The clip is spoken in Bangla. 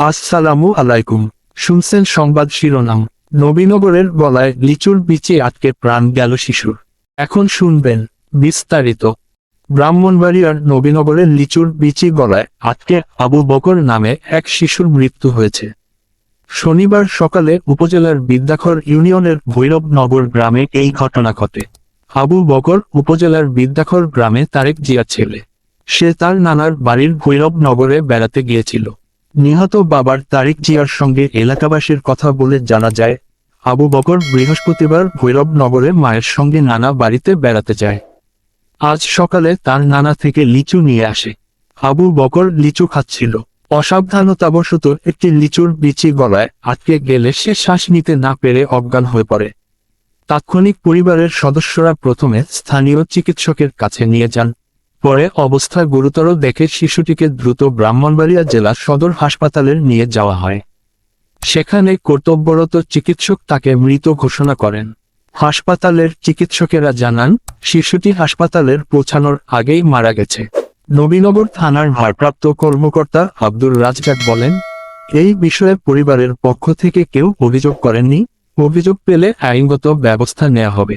আসসালামু আলাইকুম। শুনছেন সংবাদ শিরোনাম। নবীনগরের গলায় লিচুর বিচে আটকে প্রাণ গেল শিশুর। এখন শুনবেন বিস্তারিত। ব্রাহ্মণবাড়িয়ার নবীনগরের লিচুর বিচি গলায় আটকে আবু বকর নামে এক শিশুর মৃত্যু হয়েছে। শনিবার সকালে উপজেলার বিদ্যাখর ইউনিয়নের ভৈরবনগর গ্রামে এই ঘটনা ঘটে। আবু বকর উপজেলার বিদ্যাখর গ্রামে তারেক জিয়া ছেলে। সে তার নানার বাড়ির ভৈরবনগরে বেড়াতে গিয়েছিল। নিহত বাবার তারিক জিয়ার সঙ্গে এলাকাবাসীর কথা বলে জানা যায়, আবু বকর বৃহস্পতিবার ভৈরবনগরে মায়ের সঙ্গে নানা বাড়িতে বেড়াতে যায়। আজ সকালে তার নানা থেকে লিচু নিয়ে আসে। আবু বকর লিচু খাচ্ছিল। অসাবধানতাবশত একটি লিচুর বিচি গলায় আটকে গেলে সে শ্বাস নিতে না পেরে অজ্ঞান হয়ে পড়ে। তাৎক্ষণিক পরিবারের সদস্যরা প্রথমে স্থানীয় চিকিৎসকের কাছে নিয়ে যান। পরে অবস্থা গুরুতর দেখে শিশুটিকে দ্রুত ব্রাহ্মণবাড়িয়া জেলা সদর হাসপাতালে নিয়ে যাওয়া হয়। সেখানে কর্তব্যরত চিকিৎসক তাকে মৃত ঘোষণা করেন। হাসপাতালের চিকিৎসকেরা জানান, শিশুটি হাসপাতালের পৌঁছানোর আগেই মারা গেছে। নবীনগর থানার ভারপ্রাপ্ত কর্মকর্তা আব্দুর রাজ্জাক বলেন, এই বিষয়ে পরিবারের পক্ষ থেকে কেউ অভিযোগ করেননি। অভিযোগ পেলে আইনগত ব্যবস্থা নেওয়া হবে।